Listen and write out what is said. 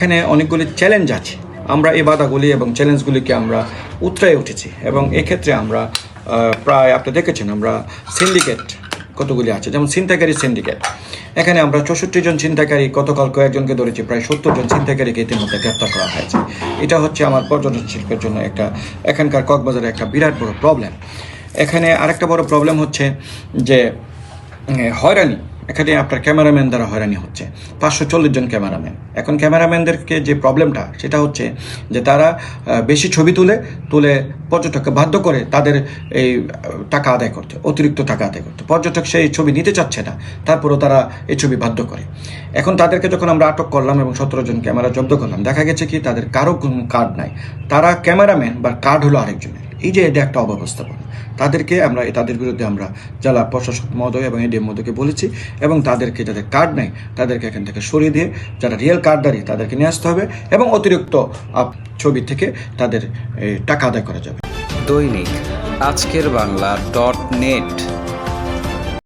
এখানে অনেকগুলি চ্যালেঞ্জ আছে। আমরা এই বাধাগুলি এবং চ্যালেঞ্জগুলিকে আমরা উতরাই উঠেছি এবং এক্ষেত্রে আমরা প্রায় আপনি দেখেছেন আমরা সিন্ডিকেট কতগুলি আছে, যেমন ছিনতাইকারী সিন্ডিকেট এখানে আমরা চৌষট্টি জন ছিনতাইকারী গতকাল কয়েকজনকে ধরেছি, প্রায় সত্তর জন ছিনতাইকারীকে ইতিমধ্যে গ্রেপ্তার করা হয়েছে। এটা হচ্ছে আমার পর্যটন শিল্পের জন্য একটা, এখানকার কক্সবাজারে একটা বিরাট বড় প্রবলেম এখানে আরেকটা বড় প্রবলেম হচ্ছে যে হয়রানি এখানে আপনার ক্যামেরাম্যান দ্বারা হয়রানি হচ্ছে। পাঁচশো চল্লিশ জন ক্যামেরাম্যান। এখন ক্যামেরাম্যানদেরকে যে প্রবলেমটা, সেটা হচ্ছে যে তারা বেশি ছবি তুলে তুলে পর্যটককে বাধ্য করে তাদের এই টাকা আদায় করতে, অতিরিক্ত টাকা আদায় করতে। পর্যটক সেই ছবি নিতে চাচ্ছে না, তারপরেও তারা এই ছবি বাধ্য করে। এখন তাদেরকে যখন আমরা আটক করলাম এবং সতেরো জন ক্যামেরা জব্দ করলাম, দেখা গেছে কি তাদের কারও কোনো কার্ড নাই। তারা ক্যামেরাম্যান বা কার্ড হলো আরেকজনের। এই যে এটা একটা অব্যবস্থাপনা। তাদেরকে আমরা তাদের বিরুদ্ধে আমরা জেলা প্রশাসক মহোদয় এবং এডিএম মহোদয়কে বলেছি এবং তাদেরকে যাদের কার্ড নেই, তাদেরকে এখান থেকে সরিয়ে দিয়ে যারা রিয়েল কার্ডদারি তাদেরকে নিয়ে আসতে হবে এবং অতিরিক্ত ছবি থেকে তাদের টাকা আদায় করা যাবে। দৈনিক আজকের বাংলা ডট নেট।